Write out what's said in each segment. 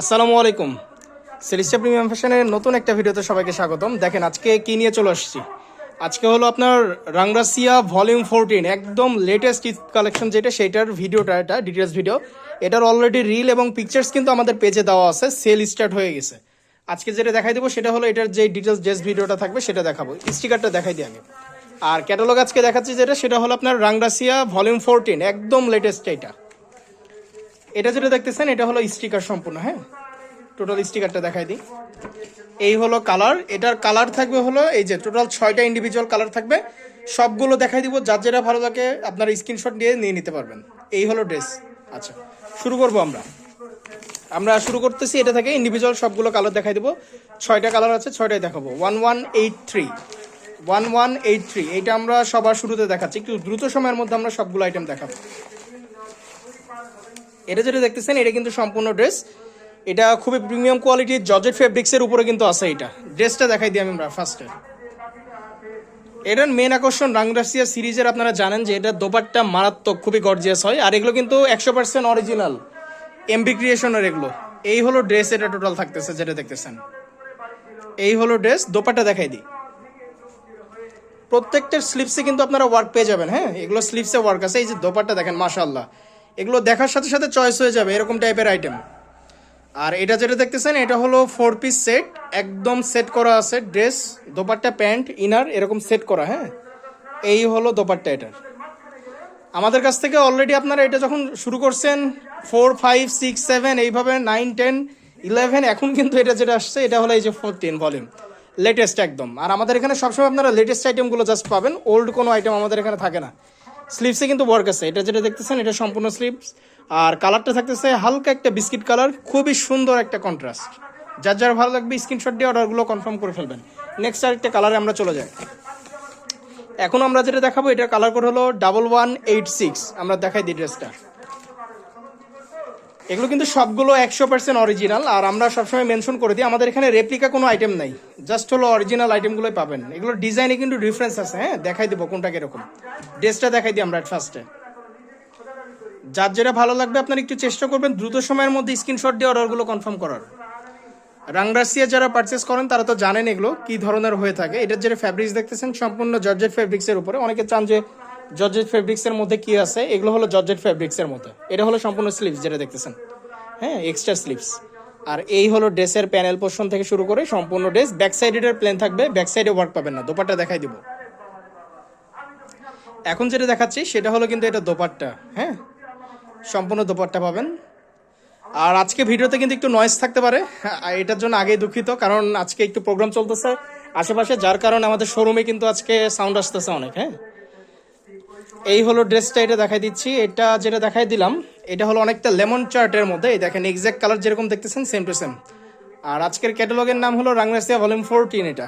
আসসালামু আলাইকুম। সেলিস্টা প্রিমিয়াম ফ্যাশনের নতুন একটা ভিডিওতে সবাইকে স্বাগতম। দেখেন, আজকে কি নিয়ে চলে আসছি? আজকে হলো আপনার রাংরাসিয়া ভলিউম ফোরটিন একদম লেটেস্ট কালেকশন যেটা সেটার ভিডিওটা, এটা ডিটেলস ভিডিও এটার অলরেডি রিল এবং পিকচার্স কিন্তু আমাদের পেজে দেওয়া আছে সেল স্টার্ট হয়ে গেছে। আজকে যেটা দেখাই দেবো, সেটা হলো এটার যে ডিটেলস জেস ভিডিওটা থাকবে, সেটা দেখাবো। স্টিকারটা দেখাই দিই আমি আর ক্যাটালগ আজকে দেখাচ্ছি যেটা, সেটা হলো আপনার রাংরাসিয়া ভলিউম ফোরটিন একদম লেটেস্ট এটা এটা যেটা দেখতেছেন, এটা হলো স্টিকার সম্পূর্ণ হ্যাঁ? টোটাল স্টিকারটা দেখাই দিই। এই হলো কালার, এটার কালার থাকবে হলো এই যে টোটাল ছয়টা ইন্ডিভিজুয়াল কালার থাকবে। সবগুলো দেখাই দিব, যার যেটা ভালো লাগে আপনার স্ক্রিনশট দিয়ে নিয়ে নিতে পারবেন। এই হলো ড্রেস। আচ্ছা শুরু করব আমরা। আমরা শুরু করতেছি, এটা থেকে ইন্ডিভিজুয়াল সবগুলো কালার দেখাই দিব। ছয়টা কালার আছে, ছয়টাই দেখাবো। One one eight three one one eight three এইটা আমরা সবার শুরুতে দেখাচ্ছি। একটু দ্রুত সময়ের মধ্যে আমরা সবগুলো আইটেম দেখাবো। এটা যেটা দেখতেছেন, এটা কিন্তু সম্পূর্ণ ড্রেস এটা খুবই প্রিমিয়াম কোয়ালিটির জর্জেট ফেব্রিক্সের উপরে কিন্তু আছে এটা। ড্রেসটা দেখাই দিই আমি আমরা ফার্স্টে এটার মেন আকর্ষণ রাংরাসিয়া সিরিজের, আপনারা জানেন যে এটা দোপাট্টা মারাত্মক, খুবই গর্জিয়াস হয়। আর এগুলো কিন্তু একশো পার্সেন্ট অরিজিনাল এমবি ক্রিয়েশনের এগুলো। এই হলো ড্রেস এটা টোটাল থাকতেছে, যেটা দেখতেছেন। এই হলো ড্রেস দোপাট্টা দেখাই দিই। প্রত্যেকটার স্লিপসে কিন্তু আপনারা ওয়ার্ক পেয়ে যাবেন হ্যাঁ? এগুলো স্লিপসে ওয়ার্ক আছে, এই যে দোপাট্টা দেখেন মাশাল্লাহ এগুলো দেখার সাথে সাথে চয়েস হয়ে যাবে, এরকম টাইপের আইটেম আর এটা যেটা দেখতেছেন, এটা হলো ফোর পিস সেট একদম সেট করা আছে ড্রেস দোপাট্টা, প্যান্ট ইনার এরকম সেট করা হ্যাঁ? এই হলো দোপাট্টা এটার। আমাদের কাছ থেকে অলরেডি আপনারা এটা যখন শুরু করছেন ফোর ফাইভ সিক্স সেভেন এইভাবে নাইন টেন ইলেভেন এখন কিন্তু এটা যেটা আসছে, এটা হলো এই যে ফোরটিন ভলিউম লেটেস্ট একদম। আর আমাদের এখানে সবসময় আপনারা লেটেস্ট আইটেমগুলো জাস্ট পাবেন ওল্ড কোনো আইটেম আমাদের এখানে থাকে না। স্লিপসে কিন্তু ওয়ার্ক আছে। এটা যেটা দেখতেছেন, এটা সম্পূর্ণ স্লিভস আর কালারটা থাকতেছে হালকা একটা বিস্কিট কালার খুবই সুন্দর একটা কন্ট্রাস্ট যার যার ভালো লাগবে স্ক্রিনশট দিয়ে অর্ডারগুলো কনফার্ম করে ফেলবেন। নেক্সট আরেকটা কালারে আমরা চলে যাই। এখন আমরা যেটা দেখাবো, এটার কালার কোড হলো ডাবল ওয়ান এইট সিক্স আমরা দেখাই দিই ড্রেসটা এগুলো কিন্তু সবগুলো একশো পার্সেন্ট অরিজিনাল আর আমরা সবসময় মেনশন করে দিই, আমাদের এখানে রেপ্লিকা কোনো আইটেম নাই। জাস্ট হলো অরিজিনাল আইটেমগুলোই পাবেন। এগুলো ডিজাইনে কিন্তু ডিফারেন্স আছে হ্যাঁ? দেখাই দেবো কোনটা কীরকম। ড্রেসটা দেখাই দিই আমরা ফার্স্টে যার যেটা ভালো লাগবে, আপনারা একটু চেষ্টা করবেন দ্রুত সময়ের মধ্যে স্ক্রিনশট দিয়ে অর্ডারগুলো কনফার্ম করার। রাংরাসিয়া যারা পারচেস করেন, তারা তো জানেন এগুলো কি ধরনের হয়ে থাকে। এটার যেটা ফ্যাব্রিক্স দেখতেছেন, সম্পূর্ণ জর্জেট ফ্যাব্রিক্সের উপরে। অনেকে চান যে জর্জেট ফ্যাব্রিক্সের মধ্যে কি আছে? এগুলো হলো জর্জেট ফ্যাব্রিক্সের মধ্যে এটা হলো সম্পূর্ণ স্লিভস যেটা দেখতেছেন। হ্যাঁ এক্সট্রা স্লিভস আর এই হলো ড্রেসের প্যানেল পোর্শন থেকে শুরু করে সম্পূর্ণ ড্রেস। ব্যাক সাইডের প্লেন থাকবে, ব্যাক সাইডে ওয়ার্ক পাবেন না, দোপাট্টা দেখাই দিব। এখন যেটা দেখাচ্ছি, সেটা হলো কিন্তু এটা দোপাট্টা। হ্যাঁ সম্পূর্ণ দোপাট্টা পাবেন। আর আজকে ভিডিওতে কিন্তু একটু নয়েজ থাকতে পারে। এটার জন্য আগেই দুঃখিত, কারণ আজকে একটু প্রোগ্রাম চলতেছে। আশেপাশে যার কারণে আমাদের শোরুমে কিন্তু আজকে সাউন্ড আসতেছে অনেক হ্যাঁ। এই হলো ড্রেসটা এটা দেখাই দিচ্ছি। এটা যেটা দেখাই দিলাম, এটা হলো অনেকটা লেমন চার্টের মধ্যে। এই দেখেন এক্সাক্ট কালার যেরকম দেখতেছেন সেম টু সেম আর আজকের ক্যাটালগের নাম হলো রাংরাসিয়া ভলিউম ফোরটিন এটা।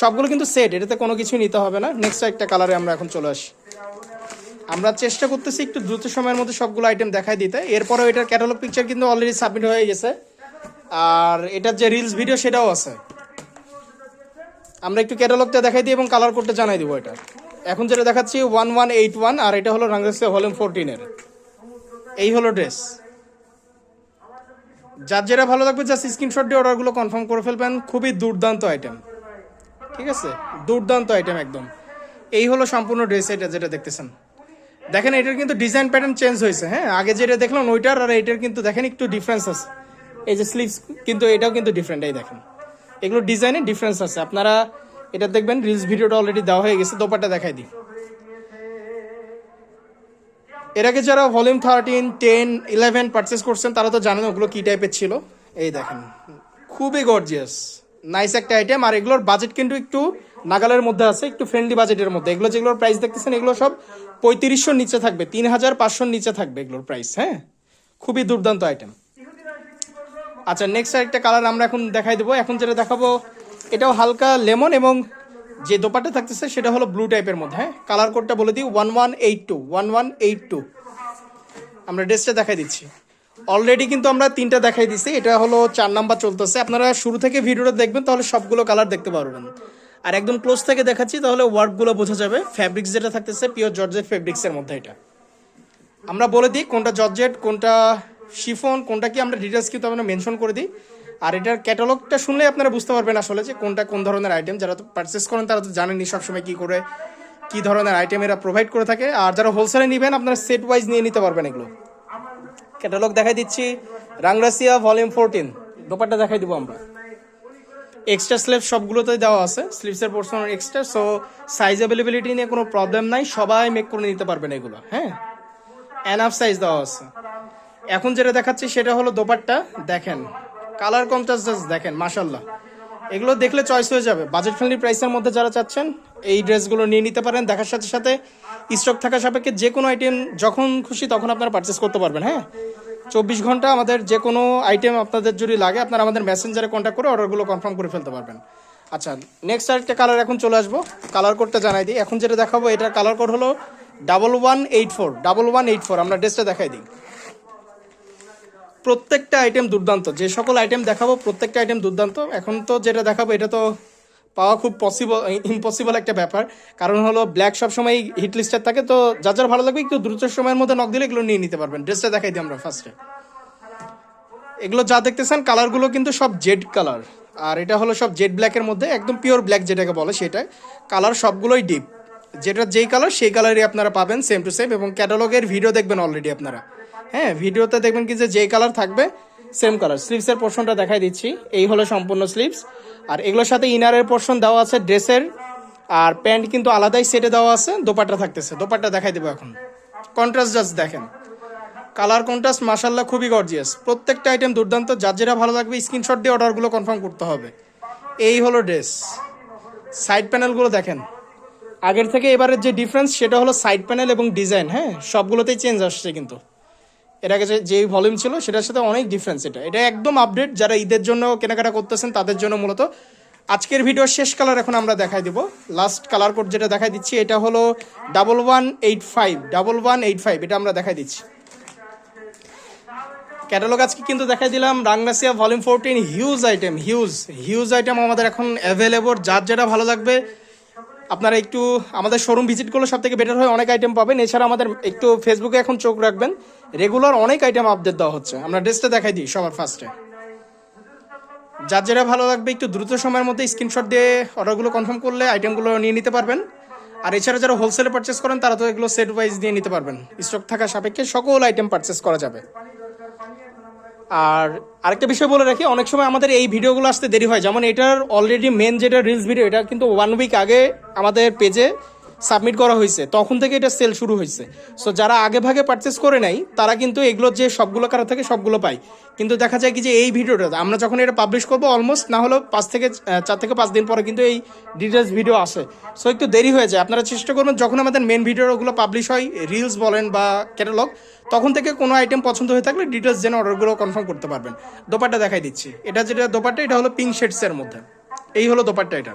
সবগুলো কিন্তু সেট এটাতে কোনো কিছুই নিতে হবে না। নেক্সট একটা কালারে আমরা এখন চলে আসি। আমরা চেষ্টা করতেছি একটু দ্রুত সময়ের মধ্যে সবগুলো আইটেম দেখাই দিতে। এরপরেও এটার ক্যাটালগ পিকচার কিন্তু অলরেডি সাবমিট হয়ে গেছে। আর এটার যে রিলস ভিডিও সেটাও আছে। আমরা একটু ক্যাটালগটা দেখাই দিই এবং কালার কোডটা জানাই দিব এটা এখন যেটা দেখাচ্ছি ওয়ান ওয়ান এইট ওয়ান আর এটা হলো রাংরাসিয়া ভলিউম ফোরটিনের এই হলো ড্রেস যার যেটা ভালো লাগবে জাস্ট স্ক্রিনশট দিয়ে অর্ডারগুলো কনফার্ম করে ফেলবেন। খুবই দুর্দান্ত আইটেম ঠিক আছে? দুর্দান্ত আইটেম একদম। এই হলো সম্পূর্ণ ড্রেস এটা যেটা দেখতেছেন। দেখেন, এটার কিন্তু ডিজাইন প্যাটার্ন চেঞ্জ হয়েছে হ্যাঁ? আগে যেটা দেখলাম ওইটার, আর এটার কিন্তু দেখেন একটু ডিফারেন্স আছে। এই যে স্লিভস কিন্তু এটাও কিন্তু ডিফারেন্ট এই দেখেন। এগুলো ডিজাইনে ডিফারেন্স আছে। আপনারা এটা দেখবেন রিলস ভিডিওটা অলরেডি দেওয়া হয়ে গেছে দোপাটা দেখাই দিই। এর আগে যারা volume thirteen ten eleven purchase করছেন, তারা তো জানেন ওগুলো কী টাইপের ছিল। এই দেখেন, খুবই গর্জিয়াস নাইস একটা আইটেম আর এগুলোর বাজেট কিন্তু একটু নাগালের মধ্যে আছে, একটু ফ্রেন্ডলি বাজেটের মধ্যে। এগুলো যেগুলোর প্রাইস দেখতেছেন, এগুলো সব পঁয়ত্রিশশোর নিচে থাকবে, তিন হাজার পাঁচশোর নিচে থাকবে এগুলোর প্রাইস হ্যাঁ? খুবই দুর্দান্ত আইটেম আচ্ছা নেক্সট একটা কালার আমরা এখন দেখাই দেবো। এখন যেটা দেখাবো এটাও হালকা লেমন এবং যে দোপাটা থাকতেছে সেটা হলো ব্লু টাইপের মধ্যে হ্যাঁ? কালার কোডটা বলে দিই one one eight two one one eight two আমরা ড্রেসটা দেখাই দিচ্ছি। অলরেডি কিন্তু আমরা তিনটা দেখাই দিচ্ছি এটা হলো চার নাম্বার চলতেছে। আপনারা শুরু থেকে ভিডিওটা দেখবেন, তাহলে সবগুলো কালার দেখতে পারবেন। আর একদম ক্লোজ থেকে দেখাচ্ছি, তাহলে ওয়ার্কগুলো বোঝা যাবে। ফ্যাব্রিক্স যেটা থাকতেছে পিওর জর্জেট ফ্যাব্রিক্সের মধ্যে এটা। আমরা বলে দিই কোনটা জর্জেট কোনটা শিফন, কোনটা কি আমরা ডিটেলস কিন্তু আমরা মেনশন করে দিই। আর এটার ক্যাটালগটা শুনলে আপনারা বুঝতে পারবেন আসলে যে কোনটা কোন ধরনের আইটেম যারা তো পারচেস করেন, তারা তো জানেনই সবসময় কী করে, কী ধরনের আইটেম এরা প্রোভাইড করে থাকে। আর যারা হোলসেলে নেবেন, আপনারা সেট ওয়াইজ নিয়ে নিতে পারবেন এগুলো। ক্যাটালগ দেখাই দিচ্ছি রাংরাসিয়া ভলিউম ফোরটিন দোপারটা দেখাই দিব আমরা। এক্সট্রা স্লিপ সবগুলোতেই দেওয়া আছে স্লিপসের portion extra so size availability নিয়ে কোনো প্রবলেম নাই, সবাই মেক করে নিতে পারবেন এগুলো হ্যাঁ? এনাফ সাইজ দেওয়া আছে। এখন যেটা দেখাচ্ছি সেটা হলো দোপাট্টা, দেখেন। কালার কন্ট্রাস্ট দেখেন মাশাল্লাহ এগুলো দেখলে চয়েস হয়ে যাবে। বাজেট ফ্রেন্ডলি প্রাইসের মধ্যে যারা চাচ্ছেন, এই ড্রেসগুলো নিয়ে নিতে পারেন। দেখার সাথে সাথে স্টক থাকা সাপেক্ষে যে কোনো আইটেম যখন খুশি তখন আপনারা পারচেস করতে পারবেন হ্যাঁ? চব্বিশ ঘণ্টা আমাদের যে কোনো আইটেম আপনাদের যদি লাগে, আপনারা আমাদের মেসেঞ্জারে কন্ট্যাক্ট করে অর্ডারগুলো কনফার্ম করে ফেলতে পারবেন। আচ্ছা নেক্সট আরেকটা কালার এখন চলে আসব। কালার কোডটা জানাই দিই। এখন যেটা দেখাবো, এটার কালার কোড হলো double one eight four double one eight four আমরা ড্রেসটা দেখাই দিই। প্রত্যেকটা আইটেম দুর্দান্ত। যে সকল আইটেম দেখাবো, প্রত্যেকটা আইটেম দুর্দান্ত। এখন তো যেটা দেখাবো, এটা তো পাওয়া খুব পসিবল ইম্পসিবল একটা ব্যাপার। কারণ হলো ব্ল্যাক সবসময় হিট লিস্টার থাকে, তো যার যার ভালো লাগবে, একটু দ্রুত সময়ের মধ্যে নক দিলে এগুলো নিয়ে নিতে পারবেন। ড্রেসটা দেখাই দিই আমরা ফার্স্টে এগুলো যা দেখতেছেন কালারগুলো কিন্তু সব জেড কালার আর এটা হলো সব জেড ব্ল্যাকের মধ্যে, একদম পিওর ব্ল্যাক যেটাকে বলে সেটা। কালার সবগুলোই ডিপ যেটা যেই কালার সেই কালারই আপনারা পাবেন সেম টু সেম এবং ক্যাটালগের ভিডিও দেখবেন অলরেডি আপনারা। হ্যাঁ ভিডিওতে দেখবেন কি যে যেই কালার থাকবে সেম কালার স্লিভসের পোর্শনটা দেখাই দিচ্ছি। এই হলো সম্পূর্ণ স্লিভস আর এগুলোর সাথে ইনারের পোর্শন দেওয়া আছে ড্রেসের আর প্যান্ট কিন্তু আলাদাই সেটে দেওয়া আছে, দোপাট্টা থাকতেছে। দোপাট্টা দেখাই দেবো এখন। কন্ট্রাস্ট জাস্ট দেখেন। কালার কন্ট্রাস্ট মাসাল্লাহ খুবই গর্জিয়াস প্রত্যেকটা আইটেম দুর্দান্ত। যার যেটা ভালো লাগবে স্ক্রিনশট দিয়ে অর্ডারগুলো কনফার্ম করতে হবে। এই হলো ড্রেস সাইড প্যানেলগুলো দেখেন। আগের থেকে এবারের যে ডিফারেন্স সেটা হলো সাইড প্যানেল এবং ডিজাইন হ্যাঁ সবগুলোতেই চেঞ্জ আসছে কিন্তু। এর আগে যে ভলিউম ছিল, সেটার সাথে অনেক ডিফারেন্স এটা। এটা একদম আপডেট যারা ঈদের জন্য কেনাকাটা করতেছেন, তাদের জন্য মূলত। আজকের ভিডিওর শেষ কালার এখন আমরা দেখাই দিব। লাস্ট কালার কোড যেটা দেখাই দিচ্ছি, এটা হলো double one eight five double one eight five এটা আমরা দেখাই দিচ্ছি। ক্যাটালগ আজকে কিন্তু দেখাই দিলাম Rangrasiya volume fourteen huge item huge huge item আমাদের এখন অ্যাভেলেবল যার যেটা ভালো লাগবে আপনারা একটু আমাদের শোরুম ভিজিট করলে সব থেকে বেটার হয়, অনেক আইটেম পাবেন। এছাড়া আমাদের একটু ফেসবুকে এখন চোখ রাখবেন রেগুলার অনেক আইটেম আপডেট দেওয়া হচ্ছে। আমরা ড্রেসটা দেখাই দিই সবার ফার্স্টে যার যেটা ভালো লাগবে, একটু দ্রুত সময়ের মধ্যে স্ক্রিনশট দিয়ে অর্ডারগুলো কনফার্ম করলে আইটেমগুলো নিয়ে নিতে পারবেন। আর এছাড়া যারা হোলসেলে পারচেস করেন, তারা তো এগুলো সেট ওয়াইজ দিয়ে নিতে পারবেন। স্টক থাকা সাপেক্ষে সকল আইটেম পারচেস করা যাবে। আর আরেকটা বিষয় বলে রাখি, অনেক সময় আমাদের এই ভিডিওগুলো আসতে দেরি হয়। যেমন এটার অলরেডি মেন যেটা রিলস ভিডিও এটা কিন্তু ওয়ান উইক আগে আমাদের পেজে সাবমিট করা হয়েছে, তখন থেকে এটা সেল শুরু হয়েছে। সো যারা আগে ভাগে পারচেস করে নাই, তারা কিন্তু এগুলো যে সবগুলো কারা থাকে সবগুলো পায়। কিন্তু দেখা যায় কি যে এই ভিডিওটা, আমরা যখন এটা পাবলিশ করব অলমোস্ট না হলেও পাঁচ থেকে চার থেকে পাঁচ দিন পরে কিন্তু এই ডিটেলস ভিডিও আসে। সো একটু দেরি হয়ে যায়। আপনারা চেষ্টা করবেন, যখন আমাদের মেন ভিডিওগুলো পাবলিশ হয় রিলস বলেন বা ক্যাটালগ তখন থেকে কোনো আইটেম পছন্দ হয়ে থাকলে ডিটেলস যেন অর্ডারগুলো কনফার্ম করতে পারবেন। দোপাট্টা দেখাই দিচ্ছি। এটা যেটা দোপাট্টা, এটা হলো পিঙ্ক শেডসের মধ্যে। এই হলো দোপাট্টা এটা।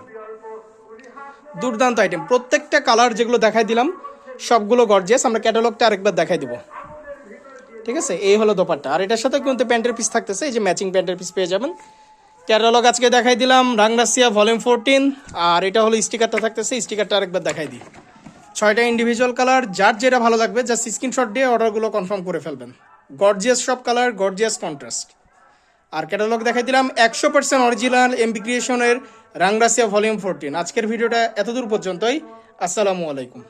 দুর্দান্ত আইটেম প্রত্যেকটা কালার যেগুলো দেখাই দিলাম, সবগুলো গর্জিয়াস আমরা ক্যাটালগটা আরেকবার দেখাই দিব। ঠিক আছে? এই হলো দোপাট্টা। আর এটার সাথে কিন্তু প্যান্টের পিস থাকতেছে, এই যে ম্যাচিং প্যান্টের পিস পেয়ে যাবেন। ক্যাটালগ আজকে দেখাই দিলাম রাংরাসিয়া ভলিউম ফোরটিন আর এটা হলো স্টিকারটা থাকতেছে স্টিকারটা আরেকবার দেখাই দিই। ছয়টা ইন্ডিভিজুয়াল কালার যার যেটা ভালো লাগবে জাস্ট স্ক্রিনশট দিয়ে অর্ডারগুলো কনফার্ম করে ফেলবেন। গর্জিয়াস সব কালার গর্জিয়াস কন্ট্রাস্ট আর ক্যাটালগ দেখাই দিলাম একশো পার্সেন্ট অরিজিনাল এমবি ক্রিয়েশনের রাংরাসিয়া ভলিউম ফোরটিন আজকের ভিডিওটা এতদূর পর্যন্তই। আসসালামু আলাইকুম।